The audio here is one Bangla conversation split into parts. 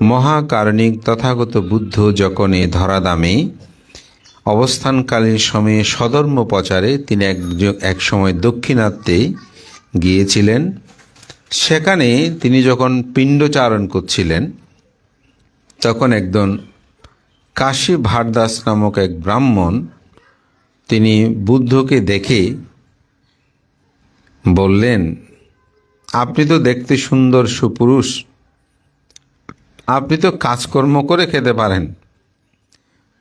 মহাকারণিক তথাগত বুদ্ধ যখন এ ধরাদামে অবস্থানকালীন সময়ে সধর্ম প্রচারে তিনি এক এক সময় দাক্ষিণাত্যে গিয়েছিলেন, সেখানে তিনি যখন পিণ্ডচারণ করছিলেন, তখন একজন কাশী ভারদাস নামক এক ব্রাহ্মণ তিনি বুদ্ধকে দেখে বললেন, আপনি তো দেখতে সুন্দর সুপুরুষ আপনি তো কাজকর্ম করে খেতে পারেন।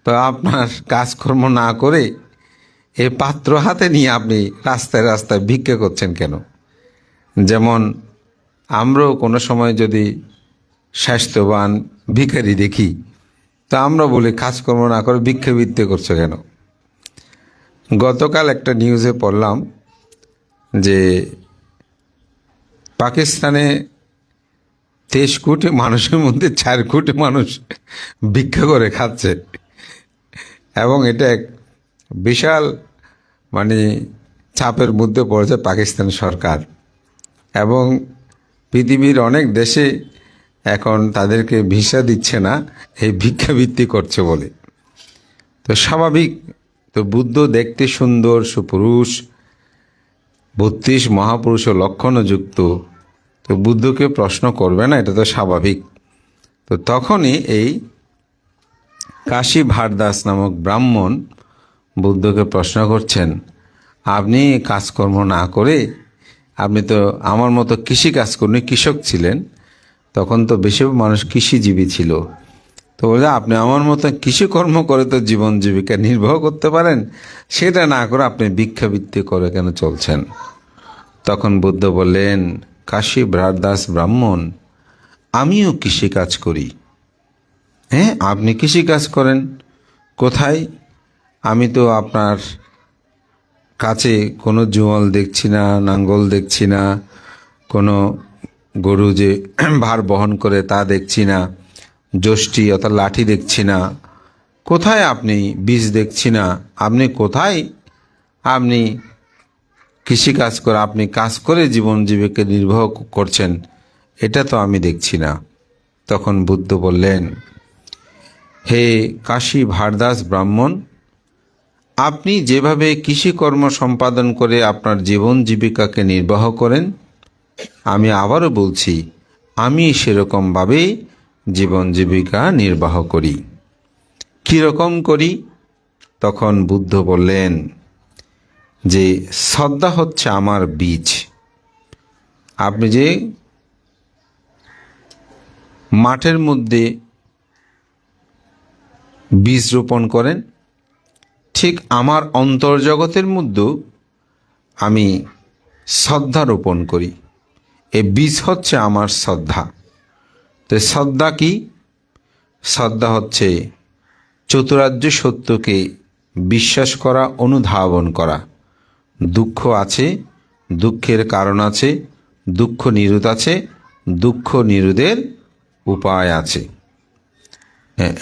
তো আপনার কাজকর্ম না করে এই পাত্র হাতে নিয়ে আপনি রাস্তায় রাস্তায় ভিক্ষা করছেন কেন? যেমন আমরাও কোনো সময় যদি স্বাস্থ্যবান ভিখারি দেখি, তা আমরা বলি, কাজকর্ম না করে ভিক্ষাবৃত্তি করছ কেন? গতকাল একটা নিউজে পড়লাম যে পাকিস্তানে তেইশ কোটি মানুষের মধ্যে চার কোটি মানুষ ভিক্ষা করে খাচ্ছে। এবং এটা এক বিশাল মানে চাপের মধ্যে পড়েছে পাকিস্তান সরকার। এবং পৃথিবীর অনেক দেশে এখন তাদেরকে ভিসা দিচ্ছে না, এই ভিক্ষাবৃত্তি করছে বলে। তো স্বাভাবিক, তো বুদ্ধ দেখতে সুন্দর, সুপুরুষ, বত্রিশ মহাপুরুষ ও লক্ষণও যুক্ত তো বুদ্ধকে প্রশ্ন করবে না, এটা তো স্বাভাবিক। তো তখনই এই কাশী ভারদাস নামক ব্রাহ্মণ বুদ্ধকে প্রশ্ন করছেন, আপনি কাজকর্ম না করে, আপনি তো আমার মতো কৃষি কাজ করেন কৃষক ছিলেন, তখন তো বেশি মানুষ কৃষিজীবী ছিল। তো বলে আপনি আমার মতো কৃষিকর্ম করে তো জীবন জীবিকা নির্বাহ করতে পারেন, সেটা না করে আপনি ভিক্ষাবৃত্তি করে কেন চলছেন? তখন বুদ্ধ বললেন কাশী ভ্রারদাস ব্রাহ্মণ, আমিও কৃষিকাজ করি। হ্যাঁ আপনি কৃষিকাজ করেন? কোথায়? আমি তো আপনার কাছে কোনো জোয়াল দেখছি না, নাঙ্গল দেখছি না, কোনো গরু যে ভার বহন করে তা দেখছি না, যষ্টি অর্থাৎ লাঠি দেখছি না। কোথায় আপনি বীজ দেখছি না? আপনি কোথায়? আপনি কৃষিকাজ করে, আপনি কাজ করে জীবন জীবিকা নির্বাহ করছেন, এটা তো আমি দেখছি না। তখন বুদ্ধ বললেন, হে কাশী ভারদাস ব্রাহ্মণ, আপনি যেভাবে কৃষিকর্ম সম্পাদন করে আপনার জীবন জীবিকাকে নির্বাহ করেন, আমি আবারও বলছি, আমি সেরকমভাবে জীবন জীবিকা নির্বাহ করি। কীরকম করি? তখন বুদ্ধ বললেন যে শ্রদ্ধা হচ্ছে আমার বীজ। আপনি যে মাঠের মধ্যে বীজ রোপণ করেন, ঠিক আমার অন্তর্জগতের মধ্যেও আমি শ্রদ্ধা রোপণ করি। এ বীজ হচ্ছে আমার শ্রদ্ধা তো শ্রদ্ধা কি? শ্রদ্ধা হচ্ছে চতুরার্য সত্যকে বিশ্বাস করা, অনুধাবন করা। দুঃখ আছে, দুঃখের কারণ আছে, দুঃখ নিরোধ আছে, দুঃখ নিরোধের উপায় আছে।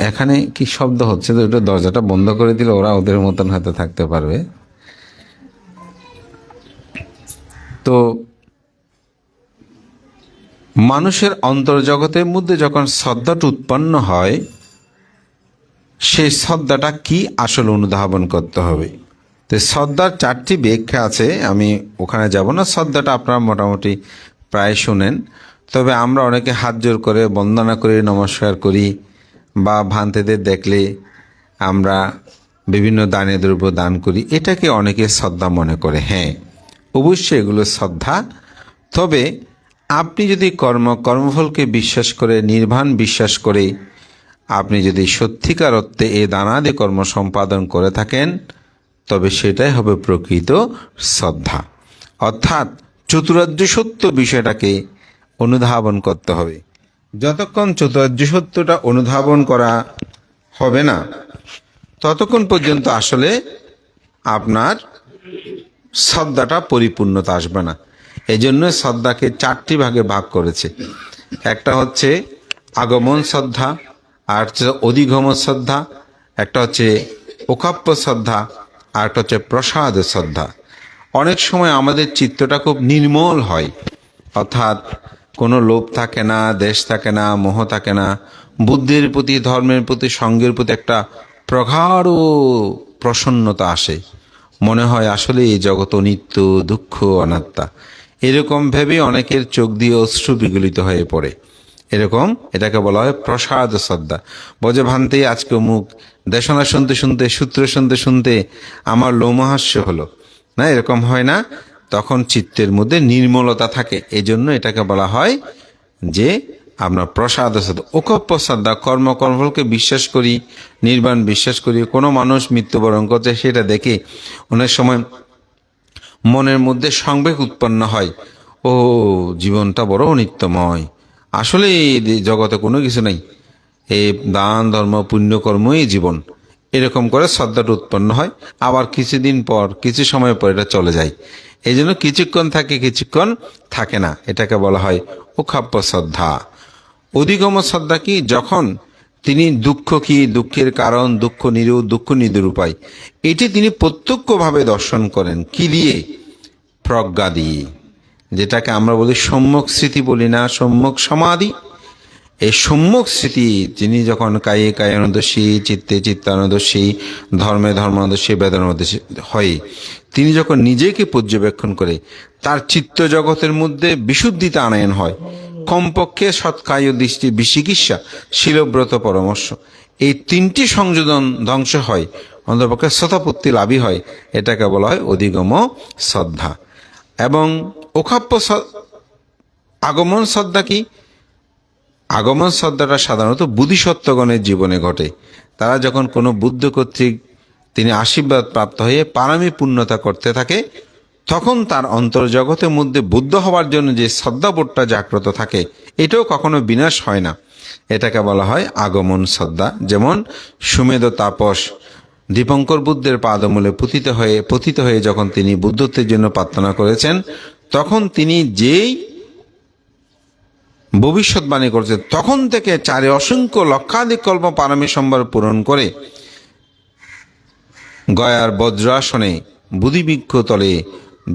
এখানে কি শব্দ হচ্ছে? তো ওটা দরজাটা বন্ধ করে দিলে ওরা ওদের মতন হয়তো থাকতে পারবে। তো মানুষের অন্তর্জগতের মধ্যে যখন শ্রদ্ধাটা উৎপন্ন হয়, সেই শ্রদ্ধাটা কি আসলে অনুধাবন করতে হবে? তো শ্রদ্ধার চারটি ব্যাখ্যা আছে, আমি ওখানে যাব না। শ্রদ্ধাটা আপনারা মোটামুটি প্রায় শোনেন। তবে আমরা অনেকে হাত জোর করে বন্দনা করি, নমস্কার করি বা ভান্তেদের দেখলে আমরা বিভিন্ন দানে দ্রব্য দান করি। এটাকে অনেকে শ্রদ্ধা মনে করে। হ্যাঁ অবশ্যই এগুলো শ্রদ্ধা তবে আপনি যদি কর্ম, কর্মফলকে বিশ্বাস করে নির্বাণ বিশ্বাস করে আপনি যদি সত্যিকার অর্থে এ দানাদি কর্ম সম্পাদন করে থাকেন তবে সেটাই হবে প্রকৃত শ্রদ্ধা। অর্থাৎ চতুরার্য সত্য বিষয়টাকে অনুধাবন করতে হবে। যতক্ষণ চতুরার্য সত্যটা অনুধাবন করা হবে না, ততক্ষণ পর্যন্ত আসলে আপনার শ্রদ্ধাটা পরিপূর্ণতা আসবে না। এই জন্য শ্রদ্ধাকে চারটি ভাগে ভাগ করেছে। একটা হচ্ছে আগমন শ্রদ্ধা, আর হচ্ছে অধিগম শ্রদ্ধা, একটা হচ্ছে ওকাপ্য শ্রদ্ধা আর একটা হচ্ছে প্রসাদ শ্রদ্ধা। অনেক সময় আমাদের চিত্তটা খুব নির্মল হয়। অর্থাৎ কোনো লোভ থাকে না, দেশ থাকে না, মোহ থাকে না। বুদ্ধির প্রতি, ধর্মের প্রতি, সঙ্গের প্রতি একটা প্রগাঢ় প্রসন্নতা আসে। মনে হয় আসলে এই জগৎ নিত্য দুঃখ, অনাত্মা। এরকম ভেবে অনেকের চোখ দিয়ে অশ্রু বিগলিত হয়ে পড়ে। এরকম এটাকে বলা হয় প্রসাদ শ্রদ্ধা। বজে ভান্তে আজকে মুখ দেশনা শুনতে শুনতে, সূত্র শুনতে শুনতে আমার লোমহাস্য হলো। না, এরকম হয় না? তখন চিত্তের মধ্যে নির্মলতা থাকে। এই জন্য এটাকে বলা হয় যে আমরা প্রসাদ অকপ্য শ্রদ্ধা কর্ম কর্মফলকে বিশ্বাস করি, নির্বাণ বিশ্বাস করি। কোনো মানুষ মৃত্যুবরণ করছে সেটা দেখে অনেক সময় মনের মধ্যে সংবেগ উৎপন্ন হয়। ও, জীবনটা বড় অনিত্যময়। আসলে জগতে কোনো কিছু নেই। এই দান, ধর্ম পুণ্যকর্মই জীবন। এরকম করে শ্রদ্ধাটা উৎপন্ন হয়। আবার কিছুদিন পর, কিছু সময় পর এটা চলে যায়। এই জন্য কিছুক্ষণ থাকে কিছুক্ষণ থাকে না। এটাকে বলা হয় অখাপ্য শ্রদ্ধা। অধিগম শ্রদ্ধা কি? যখন তিনি দুঃখ কি, দুঃখের কারণ, দুঃখ নিরু দুঃখ নিদুর উপায় এটি তিনি প্রত্যক্ষভাবে দর্শন করেন। কি দিয়ে? প্রজ্ঞা দিয়ে। যেটাকে আমরা বলি সম্যক স্মৃতি বলি না, সম্যক সমাধি। এই সম্যক স্মৃতি, যিনি যখন কায়ে কায়ানদর্শী চিত্তে চিত্তানদর্শী ধর্মে ধর্মানদর্শী বেদনানদর্শী হয়, তিনি যখন নিজেকে পর্যবেক্ষণ করে, তার চিত্ত জগতের মধ্যে বিশুদ্ধিতা আনয়ন হয়, কমপক্ষে সৎকায় দৃষ্টি বিচিকিৎসা শিলব্রত পরামর্শ। এই তিনটি সংযোজন ধ্বংস হয় অন্তপক্ষে শতাপত্তি লাভই হয়, এটাকে বলা হয় অধিগম শ্রদ্ধা। এবং ওখাপ্য আগমন শ্রদ্ধা কি? আগমন শ্রদ্ধাটা সাধারণত বুদ্ধিসত্ত্বগণের জীবনে ঘটে। তারা যখন কোনো বুদ্ধ কর্তৃক তিনি আশীর্বাদ প্রাপ্ত হয়ে পারামি পূর্ণতা করতে থাকে, তখন তার অন্তর্জগতের মধ্যে বুদ্ধ হওয়ার জন্য যে শ্রদ্ধাবোধটা জাগ্রত থাকে, এটাও কখনো বিনাশ হয় না। এটাকে বলা হয় আগমন শ্রদ্ধা যেমন সুমেধ তাপস দীপঙ্কর বুদ্ধের পাদমূলে পতিত হয়ে পতিত হয়ে যখন তিনি বুদ্ধত্বের জন্য প্রার্থনা করেছেন, তখন তিনি যেই ভবিষ্যৎবাণী করছে। তখন থেকে চারে অসংখ্য লক্ষাধিক কল্প পারমী সম্ভার পূরণ করে গয়ার বজ্রাসনে বুধিবৃক্ষ তলে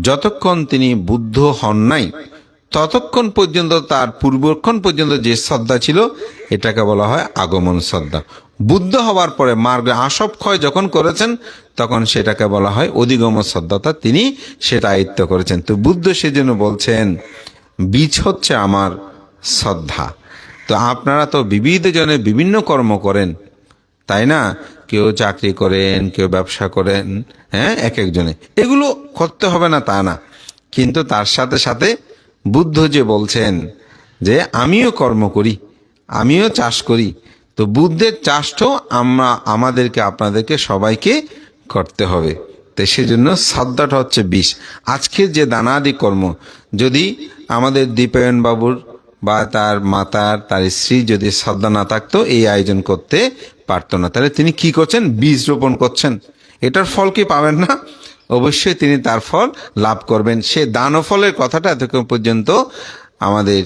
যতক্ষণ তিনি বুদ্ধ হন নাই, ততক্ষণ পর্যন্ত তার পূর্বক্ষণ পর্যন্ত যে শ্রদ্ধা ছিল, এটাকে বলা হয় আগমন শ্রদ্ধা। বুদ্ধ হওয়ার পরে মার্গে আসব ক্ষয় যখন করেছেন, তখন সেটাকে বলা হয় অধিগম শ্রদ্ধাতা তিনি সেটা আয়ত্ত করেছেন। তো বুদ্ধ সেজন্য বলছেন, বীজ হচ্ছে আমার শ্রদ্ধা। তো আপনারা তো বিবিধ জনে বিভিন্ন কর্ম করেন, তাই না? কেউ চাকরি করেন, কেউ ব্যবসা করেন হ্যাঁ এক একজনে এগুলো করতে হবে না তা না। কিন্তু তার সাথে সাথে বুদ্ধ যে বলছেন যে, আমিও কর্ম করি, আমিও চাষ করি। তো বুদ্ধের চাষটাও আমরা, আমাদেরকে, আপনাদেরকে সবাইকে করতে হবে। তো সেজন্য শ্রদ্ধাটা হচ্ছে বিষ। আজকের যে দানাদি কর্ম, যদি আমাদের দীপায়ন বাবুর বা তার মাতার, তার স্ত্রী যদি শ্রদ্ধা না থাকতো, এই আয়োজন করতে পারতো না। তাহলে তিনি কি করছেন? বীজ রোপণ করছেন। এটার ফল কি পাবেন না? অবশ্যই তিনি তার ফল লাভ করবেন। সে দান ফলের কথাটা এতক্ষণ পর্যন্ত আমাদের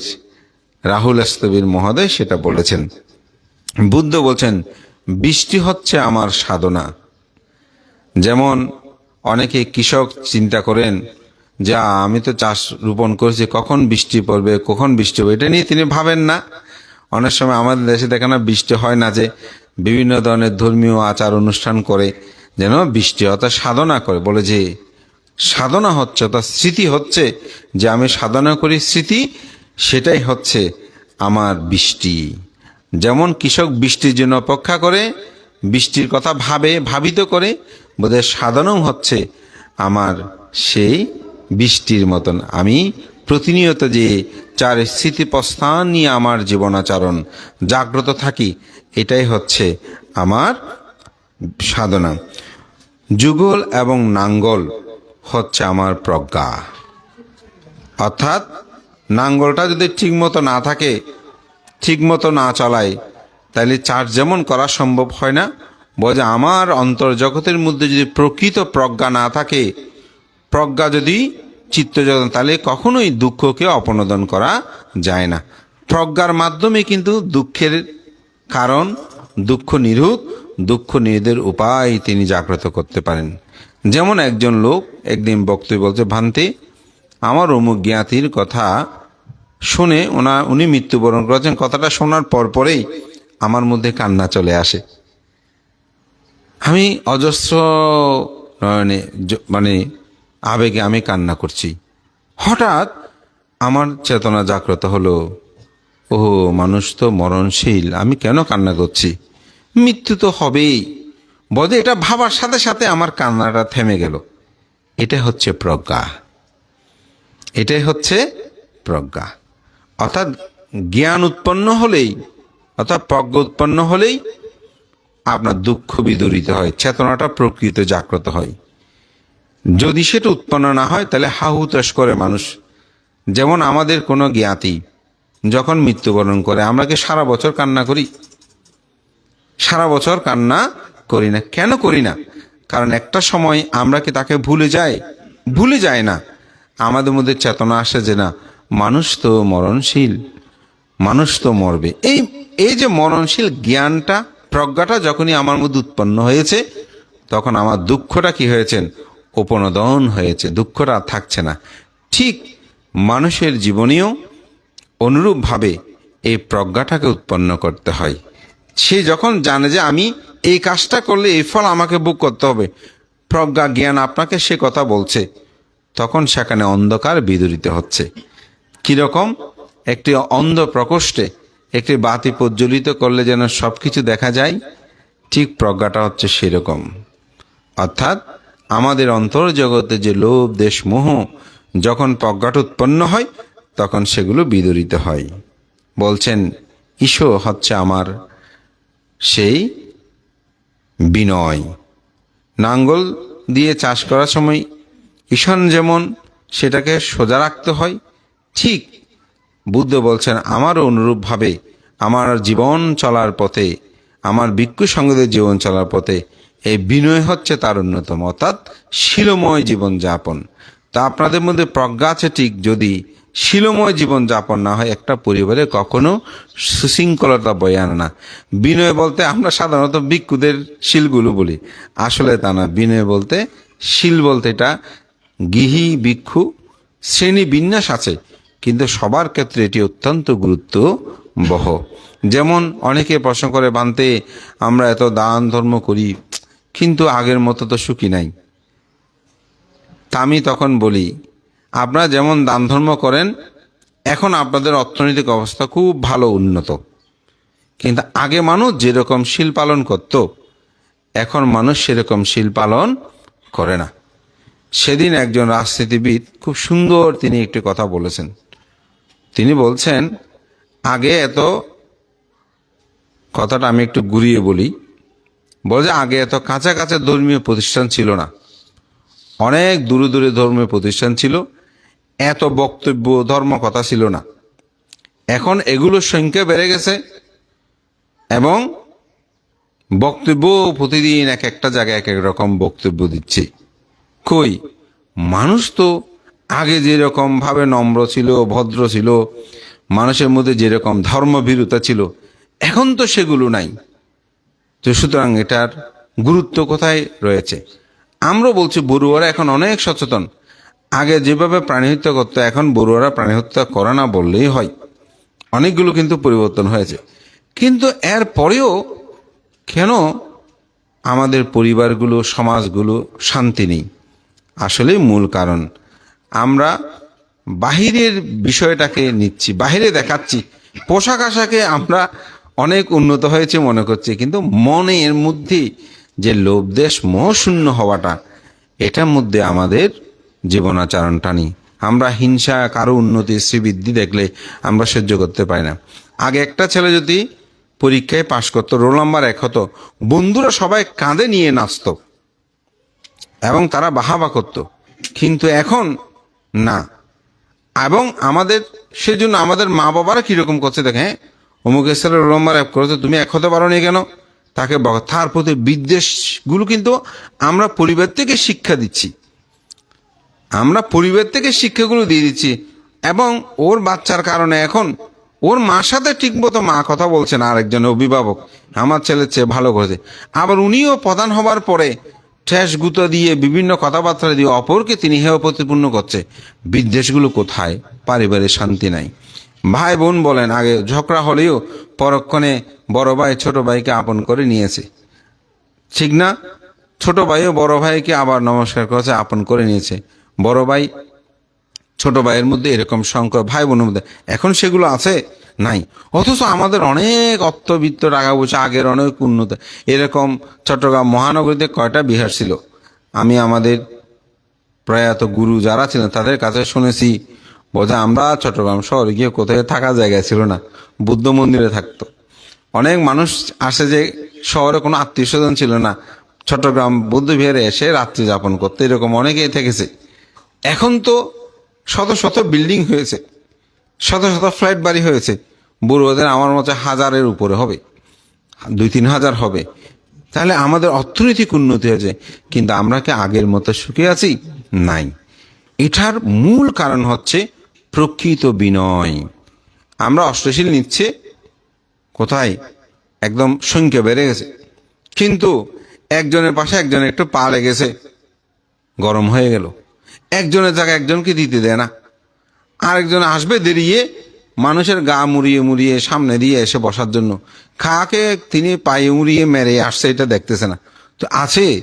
রাহুল আস্তবীর মহোদয় সেটা বলেছেন। বুদ্ধ বলছেন, বৃষ্টি হচ্ছে আমার সাধনা। যেমন অনেকে কৃষক চিন্তা করেন যে আমি তো চাষ রোপণ করেছি কখন বৃষ্টি পড়বে কখন বৃষ্টি হবে এটা নিয়ে তিনি ভাবেন না। অনেক সময় আমাদের দেশে দেখে না বৃষ্টি হয় না যে বিভিন্ন ধরনের ধর্মীয় আচার অনুষ্ঠান করে যেন বৃষ্টি অর্থাৎ সাধনা করে। বলে যে সাধনা হচ্ছে অর্থাৎ স্মৃতি হচ্ছে যে আমি সাধনা করি স্মৃতি সেটাই হচ্ছে আমার বৃষ্টি। যেমন কৃষক বৃষ্টির জন্য অপেক্ষা করে বৃষ্টির কথা ভাবে ভাবিত করে বোধহয় সাধনাও হচ্ছে আমার সেই বৃষ্টির মতন। আমি প্রতিনিয়ত যে চার স্মৃতিপ্রস্থান নিয়ে আমার জীবনাচরণ জাগ্রত থাকি, এটাই হচ্ছে আমার সাধনা। যুগল এবং নাঙ্গল হচ্ছে আমার প্রজ্ঞা। অর্থাৎ নাঙ্গলটা যদি ঠিকমতো না থাকে, ঠিকমতো না চালায়, তাহলে চার যেমন করা সম্ভব হয় না। বলে আমার অন্তর্জগতের মধ্যে যদি প্রকৃত প্রজ্ঞা না থাকে, প্রজ্ঞা যদি চিত্তজগৎ তাহলে কখনোই দুঃখকে অপনোদন করা যায় না। প্রজ্ঞার মাধ্যমে কিন্তু দুঃখের কারণ, দুঃখ নিরূপ, দুঃখ নিরোধের উপায় তিনি জাগ্রত করতে পারেন। যেমন একজন লোক একদিন বক্তব্য বলছে, ভান্তে, আমার অমুক জ্ঞাতির কথা শুনে ওনা, উনি মৃত্যুবরণ করেছেন। কথাটা শোনার পর পরেই আমার মধ্যে কান্না চলে আসে। আমি অজস্র মানে আবেগে আমি কান্না করছি। হঠাৎ আমার চেতনা জাগ্রত হলো। ও মানুষ তো মরণশীল, আমি কেন কান্না করছি? মৃত্যু তো হবেই। বোধে এটা ভাবার সাথে সাথে আমার কান্নাটা থেমে গেল। এটা হচ্ছে প্রজ্ঞা। এটাই হচ্ছে প্রজ্ঞা। অর্থাৎ জ্ঞান উৎপন্ন হলেই, অর্থাৎ প্রজ্ঞ উৎপন্ন হলেই আপনার দুঃখ বিদরিত হয়, চেতনাটা প্রকৃত জাগ্রত হয়। যদি সেটা উৎপন্ন না হয়, তাহলে হাহু হাহুতাস করে মানুষ। যেমন আমাদের কোনো জ্ঞাতি যখন মৃত্যুবরণ করে, আমরা কি সারা বছর কান্না করি? সারা বছর কান্না করি না। কেন করি না? কারণ একটা সময় আমরা কি তাকে ভুলে যাই? ভুলে যায় না। আমাদের মধ্যে চেতনা আসে যে না, মানুষ তো মরণশীল, মানুষ তো মরবে। এই এই যে মরণশীল জ্ঞানটা, প্রজ্ঞাটা যখনই আমার মধ্যে উৎপন্ন হয়েছে, তখন আমার দুঃখটা কি হয়েছেন উপনোদন হয়েছে দুঃখটা আর থাকছে না। ঠিক মানুষের জীবনেও অনুরূপভাবে এই প্রজ্ঞাটাকে উৎপন্ন করতে হয়। সে যখন জানে যে আমি এই কাজটা করলে এই ফল আমাকে বুক করতে হবে, প্রজ্ঞা, জ্ঞান আপনাকে সে কথা বলছে, তখন সেখানে অন্ধকার বিদরিত হচ্ছে। কীরকম? একটি অন্ধ প্রকোষ্ঠে একটি বাতি প্রজ্বলিত করলে যেন সব কিছু দেখা যায়, ঠিক প্রজ্ঞাটা হচ্ছে সেরকম। অর্থাৎ আমাদের অন্তর্জগতে যে লোভ দেশ মোহ যখন প্রজ্ঞাটা উৎপন্ন হয়, তখন সেগুলো বিদরিত হয়। বলছেন ঈশো হচ্ছে আমার সেই বিনয়। নাঙ্গল দিয়ে চাষ করার সময় ঈশান যেমন সেটাকে সোজা রাখতে হয়, ঠিক বুদ্ধ বলছেন, আমারও অনুরূপভাবে আমার জীবন চলার পথে, আমার ভিক্ষু সঙ্গদের জীবন চলার পথে এই বিনয় হচ্ছে তার অন্যতম, অর্থাৎ শিলময় জীবনযাপন। তা আপনাদের মধ্যে প্রজ্ঞা আছে ঠিক যদি শিলময় জীবন যাপন না হয়, একটা পরিবারে কখনো সুশৃঙ্খলতা বয়ে আনে না। বিনয় বলতে আমরা সাধারণত ভিক্ষুদের শিলগুলো বলি। আসলে তা না, বিনয় বলতে শিল বলতে এটা গৃহী, ভিক্ষু, শ্রেণি বিন্যাস আছে, কিন্তু সবার ক্ষেত্রে এটি অত্যন্ত গুরুত্ব বহ যেমন অনেকে প্রশ্ন করে, বানতে, আমরা এত দান ধর্ম করি কিন্তু আগের মতো তো সুখী নাই। তা আমি তখন বলি, আপনারা যেমন দান ধর্ম করেন, এখন আপনাদের অর্থনৈতিক অবস্থা খুব ভালো উন্নত। কিন্তু আগে মানুষ যেরকম শিল পালন করত, এখন মানুষ সেরকম শিল পালন করে না। সেদিন একজন রাজনীতিবিদ খুব সুন্দর তিনি একটি কথা বলেছেন। তিনি বলছেন, আগে এত কথাটা আমি একটু ঘুরিয়ে বলি বলে যে আগে এত কাঁচা ধর্মীয় প্রতিষ্ঠান ছিল না। অনেক দূরে দূরে ধর্মীয় প্রতিষ্ঠান ছিল। এত বক্তব্য ধর্ম কথা ছিল না। এখন এগুলোর সংখ্যা বেড়ে গেছে এবং বক্তব্য প্রতিদিন এক একটা জায়গায় এক এক রকম বক্তব্য দিচ্ছে। কই? মানুষ তো আগে যেরকম ভাবে নম্র ছিল, ভদ্র ছিল, মানুষের মধ্যে যেরকম ধর্মভীরতা ছিল, এখন তো সেগুলো নাই। তো সুতরাং এটার গুরুত্ব কোথায় রয়েছে? আমরা বলছি বড়ুয়ারা এখন অনেক সচেতন। আগে যেভাবে প্রাণী হত্যা করতো, এখন বড়ুয়ারা প্রাণী হত্যা করে না বললেই হয়। অনেকগুলো কিন্তু পরিবর্তন হয়েছে। কিন্তু এর পরেও কেন আমাদের পরিবারগুলো, সমাজগুলো শান্তি নেই? আসলে মূল কারণ। আমরা বাহিরের বিষয়টাকে নিচ্ছি, বাহিরে দেখাচ্ছি। পোশাক আশাকে আমরা অনেক উন্নত হয়েছে মনে করছে, কিন্তু মনের মধ্যে যে লোভ দেশ মোহশূন্য হওয়াটা, এটার মধ্যে আমাদের জীবনাচরণটা নেই। আমরা হিংসা, কারও উন্নতি শ্রীবৃদ্ধি দেখলে আমরা সহ্য করতে পারি না। আগে একটা ছেলে যদি পরীক্ষায় পাশ করতো, রোল নাম্বার এক হতো, বন্ধুরা সবাই কাঁধে নিয়ে নাচতো এবং তারা বাহাবা করত। কিন্তু এখন না। এবং আমাদের, সেজন্য আমাদের মা বাবারা কীরকম করছে দেখে অমুক রোল নাম্বার এক করেছে তুমি এক হতে পারো কেন? তাকে তার প্রতি বিদ্বেষগুলো কিন্তু আমরা পরিবার থেকে শিক্ষা দিচ্ছি। আমরা পরিবার থেকে শিক্ষাগুলো দিয়ে দিচ্ছি। এবং ওর বাচ্চার কারণে এখন ওর মার সাথে ঠিকমতো মা কথা বলছে না আরেকজন অভিভাবক। আমার ছেলের চেয়ে ভালো করেছে। আবার উনিও প্রধান হবার পরে ঠেস গুঁতো দিয়ে, বিভিন্ন কথাবার্তা দিয়ে অপরকে তিনি হেয় প্রতিপূর্ণ করছে। বিদ্বেষগুলো কোথায়? পারিবারিক শান্তি নাই। ভাই বোন বলেন, আগে ঝগড়া হলেও পরক্ষণে বড় ভাই ছোট ভাইকে আপন করে নিয়েছে। ঠিক না? ছোট ভাইও বড় ভাইকে আবার নমস্কার করেছে, আপন করে নিয়েছে। বড় ভাই ছোট ভাইয়ের মধ্যে এরকম সংখ্যা ভাই বোনের মধ্যে এখন সেগুলো আছে? নাই। অথচ আমাদের অনেক অর্থবিত্ত টাকা পয়সা আগের অনেক উন্নত। এরকম চট্টগ্রাম মহানগরীতে কয়টা বিহার ছিল? আমি আমাদের প্রয়াত গুরু যারা ছিলেন তাদের কাছে শুনেছি বোঝা আমরা চট্টগ্রাম শহরে গিয়ে কোথায় থাকার জায়গা ছিল না, বুদ্ধ মন্দিরে থাকতো। অনেক মানুষ আসে যে শহরে কোনো আত্মীয় স্বজন ছিল না, চট্টগ্রাম বুদ্ধ বিহারে এসে রাত্রি যাপন করতে, এরকম অনেকেই থেকেছে। এখন তো শত শত বিল্ডিং হয়েছে, শত শত ফ্ল্যাট বাড়ি হয়েছে, বুড়োদের আমার মতে হাজারের উপরে হবে, দুই তিন হাজার হবে। তাহলে আমাদের অর্থনৈতিক উন্নতি হয়েছে, কিন্তু আমরা কি আগের মতো সুখে আছি? নাই। এটার মূল কারণ হচ্ছে প্রকৃত বিনয়। আমরা অষ্টশীল নিচ্ছে, কোথায়? একদম সংখ্যা বেড়ে গেছে। কিন্তু একজনের পাশে একজনের একটু পা লেগেছে, গরম হয়ে গেল। একজনের জায়গায় একজনকে দিতে দেয় না। আরেকজন আসবে দেরিয়ে, মানুষের গা মুড়িয়ে মুড়িয়ে সামনে দিয়ে এসে বসার জন্য। খাকে তিনি পায়ে মুড়িয়ে মেরে আসছে এটা দেখতেছে না। তো আছে।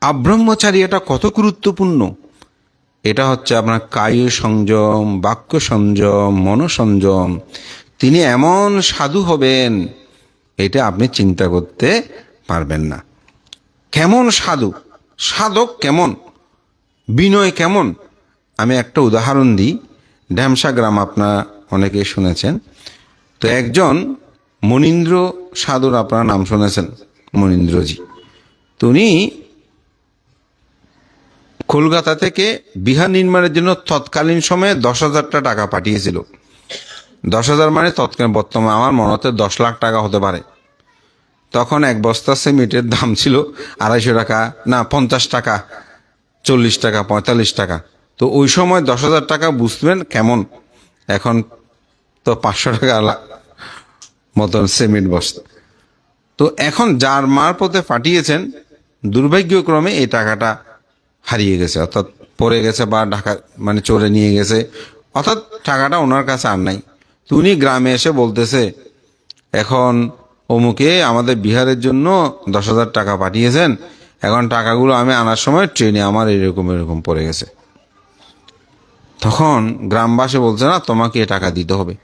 আব্রহ্মচারী এটা কত গুরুত্বপূর্ণ? এটা হচ্ছে আপনার কায়ু সংযম, বাক্য সংযম মনসংযম তিনি এমন সাধু হবেন, এটা আপনি চিন্তা করতে পারবেন না। কেমন সাধু? সাধক কেমন? বিনয় কেমন? আমি একটা উদাহরণ দিই। ঢ্যামসা গ্রাম আপনারা অনেকে শুনেছেন। তো একজন মনীন্দ্র সাধুর আপনারা নাম শুনেছেন, মনীন্দ্রজি। তো উনি কলকাতা থেকে বিহার নির্মাণের জন্য তৎকালীন সময়ে দশ হাজারটা টাকা পাঠিয়েছিল। দশ হাজার মানে তৎকালীন, বর্তমানে আমার মনে হতে দশ লাখ টাকা হতে পারে। তখন এক বস্তা সিমেন্টের দাম ছিল আড়াইশো টাকা, না, পঞ্চাশ টাকা, চল্লিশ টাকা, পঁয়তাল্লিশ টাকা। তো ওই সময় দশ হাজার টাকা বুঝবেন কেমন? এখন তো পাঁচশো টাকা মতন সিমেন্ট বস্তা। তো এখন যার মারপথে পাঠিয়েছেন, দুর্ভাগ্যক্রমে এই টাকাটা হারিয়ে গেছে, অর্থাৎ পড়ে গেছে বা ঢাকা মানে চোরে নিয়ে গেছে, অর্থাৎ টাকাটা ওনার কাছে আর নাই। তো উনি গ্রামে এসে বলতেছে, এখন অমুকে আমাদের বিহারের জন্য দশ হাজার টাকা পাঠিয়েছেন, এখন টাকাগুলো আমি আনার সময় ট্রেনে আমার এরকম এরকম পড়ে গেছে। তখন গ্রামবাসী বলছে, না, তোমাকে টাকা দিতে হবে।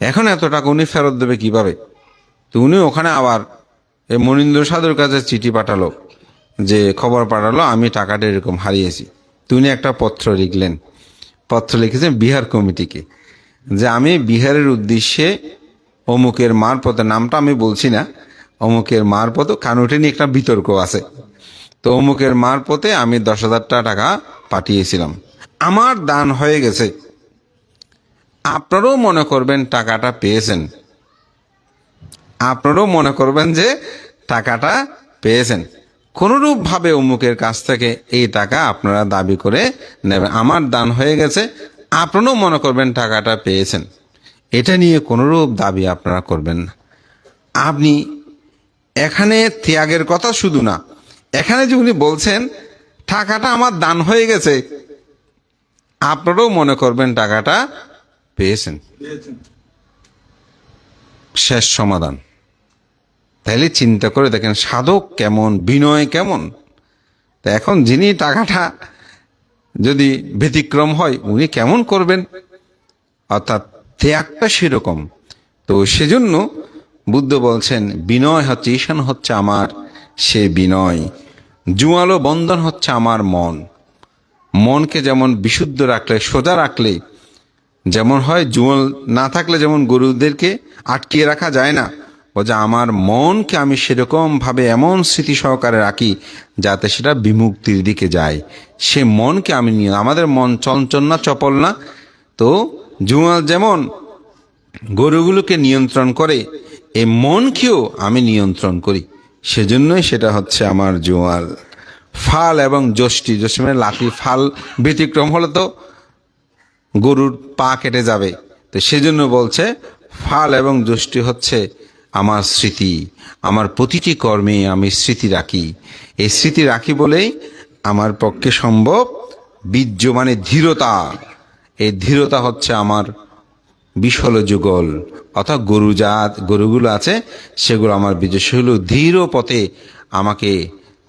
এখন এত টাকা উনি ফেরত দেবে কীভাবে? তো উনি ওখানে আবার মনীন্দ্র সাধুর কাছে চিঠি পাঠালো। যে খবর পাঠালো, আমি টাকাটা এরকম হারিয়েছি। তো উনি একটা পত্র লিখলেন। পত্র লিখেছেন বিহার কমিটিকে। যে আমি বিহারের উদ্দেশ্যে অমুকের মারপথে নামটা আমি বলছি না, অমুকের মারপথ ওটা নিয়ে একটা বিতর্ক আছে। তো অমুকের মারপথে আমি দশ হাজার টাকা পাঠিয়েছিলাম। আমার দান হয়ে গেছে। আপনারাও মনে করবেন টাকাটা পেয়েছেন। আপনারাও মনে করবেন যে টাকাটা পেয়েছেন। কোনোরূপভাবে অমুকের কাছ থেকে এই টাকা আপনারা দাবি করে নেবেন? আমার দান হয়ে গেছে আপনারাও মনে করবেন টাকাটা পেয়েছেন। এটা নিয়ে কোনোরূপ দাবি আপনারা করবেন না। আপনি এখানে ত্যাগের কথা শুধু না এখানে যে উনি বলছেন টাকাটা আমার দান হয়ে গেছে আপনারাও মনে করবেন টাকাটা পেয়েছেন। শেষ সমাধান। তাইলে চিন্তা করে দেখেন, সাধক কেমন, বিনয় কেমন? তা এখন যিনি টাকাটা যদি ব্যতিক্রম হয়, উনি কেমন করবেন? অর্থাৎ ত্যাগটা সেরকম। তো সেজন্য বুদ্ধ বলছেন, বিনয় হচ্ছে ঈশান হচ্ছে আমার, সে বিনয়। জুয়ালো বন্ধন হচ্ছে আমার মন। মনকে যেমন বিশুদ্ধ রাখলে, সোজা রাখলে, যেমন হয়, জুয়াল না থাকলে যেমন গরুদেরকে আটকিয়ে রাখা যায় না ও যে আমার মনকে আমি সেরকম ভাবে এমন স্মৃতি সহকারে রাখি যাতে সেটা বিমুক্তির দিকে যায়। সে মনকে আমি নিয়ে, আমাদের মন চঞ্চল না, চপল না। তো জুয়াল যেমন গরুগুলোকে নিয়ন্ত্রণ করে, এ মনকেও আমি নিয়ন্ত্রণ করি। সেজন্যই সেটা হচ্ছে আমার জোয়াল ফাল এবং যষ্টি যষ্টি মানে লাঠি, ফাল ব্যতিক্রম হলে তো গরুর পা কেটে যাবে। তো সেজন্য বলছে, ফাল এবং যষ্টি হচ্ছে আমার স্মৃতি, আমার প্রতিটি কর্মে আমি স্মৃতি রাখি। এই স্মৃতি রাখি বলেই আমার পক্ষে সম্ভব বীর্য মানে ধীরতা। এই ধীরতা হচ্ছে আমার বিশল যুগল। অর্থাৎ গরু জাত, গরুগুলো আছে, সেগুলো আমার বিজস্ব হলো ধীর পথে আমাকে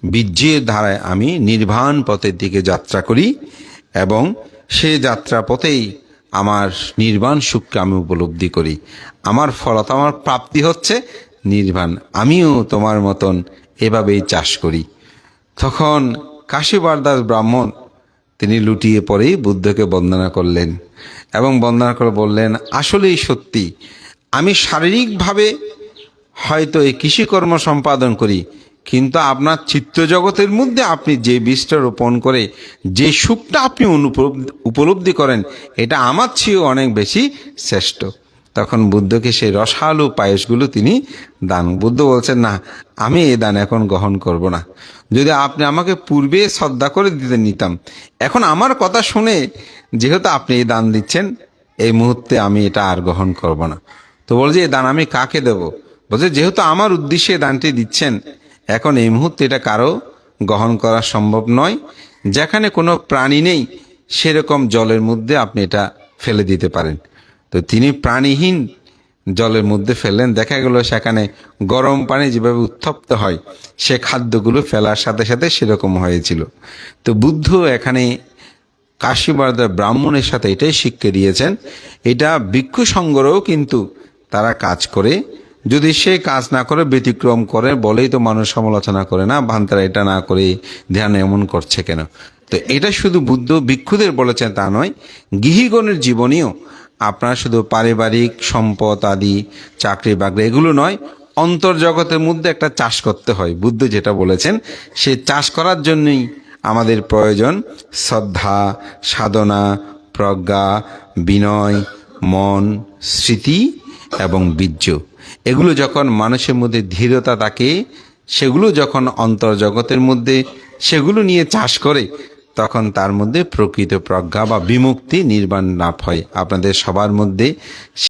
বীর্যের ধারায় আমি নির্বাণ পথের দিকে যাত্রা করি এবং সে যাত্রা পথেই আমার নির্বাণ সুখকে আমি উপলব্ধি করি। আমার ফলত আমার প্রাপ্তি হচ্ছে নির্বাণ। আমিও তোমার মতন এভাবেই চাষ করি। তখন কাশীবারদাস ব্রাহ্মণ তিনি লুটিয়ে পরেই বুদ্ধকে বন্দনা করলেন এবং বন্দনা করে বললেন, আসলেই সত্যি, আমি শারীরিকভাবে হয়তো এই কৃষিকর্ম সম্পাদন করি কিন্তু আপনার চিত্তজগতের মধ্যে আপনি যে বীজটা রোপণ করে, যে সুখটা আপনি উপলব্ধি করেন, এটা আমার চেয়েও অনেক বেশি শ্রেষ্ঠ। তখন বুদ্ধকে সেই রসালু পায়েসগুলো তিনি দান, বুদ্ধ বলছেন, না, আমি এই দান এখন গ্রহণ করব না। যদি আপনি আমাকে পূর্বে শ্রদ্ধা করে দিতে নিতাম, এখন আমার কথা শুনে যেহেতু আপনি এই দান দিচ্ছেন, এই মুহূর্তে আমি এটা আর গ্রহণ করব না। তো বলছে, এই দান আমি কাকে দেব? বলছে, যেহেতু আমার উদ্দেশ্যে দানটি দিচ্ছেন এখন এই মুহূর্তে এটা কারও গ্রহণ করা সম্ভব নয়। যেখানে কোনো প্রাণী নেই, সেরকম জলের মধ্যে আপনি এটা ফেলে দিতে পারেন। তো তিনি প্রাণীহীন জলের মধ্যে ফেললেন। দেখা গেল সেখানে গরম পানি যেভাবে উত্তপ্ত হয়, সে খাদ্যগুলো ফেলার সাথে সাথে সেরকম হয়েছিল। তো বুদ্ধ এখানে কাশীবার্দার ব্রাহ্মণের সাথে এটাই শিক্ষা দিয়েছেন। এটা ভিক্ষু সংগ্রহ কিন্তু তারা কাজ করে যদি সে কাজ না করে, ব্যতিক্রম করে, বলেই তো মানুষ সমালোচনা করে না ভান্তারা এটা না করে, ধ্যান এমন করছে কেন? তো এটা শুধু বুদ্ধ ভিক্ষুদের বলেছেন তা নয়, গৃহীগণের জীবনেও আপনার শুধু পারিবারিক সম্পদ আদি, চাকরি বাকরি এগুলো নয়, অন্তর্জগতের মধ্যে একটা চাষ করতে হয়। বুদ্ধ যেটা বলেছেন, সে চাষ করার জন্যই আমাদের প্রয়োজন শ্রদ্ধা, সাধনা, প্রজ্ঞা, বিনয়, মন, স্মৃতি এবং বীর্য। এগুলো যখন মানুষের মধ্যে ধীরতা থাকে, সেগুলো যখন অন্তর্জগতের মধ্যে সেগুলো নিয়ে চাষ করে, তখন তার মধ্যে প্রকৃত প্রজ্ঞা বা বিমুক্তি নির্মাণ লাভ হয়। আপনাদের সবার মধ্যে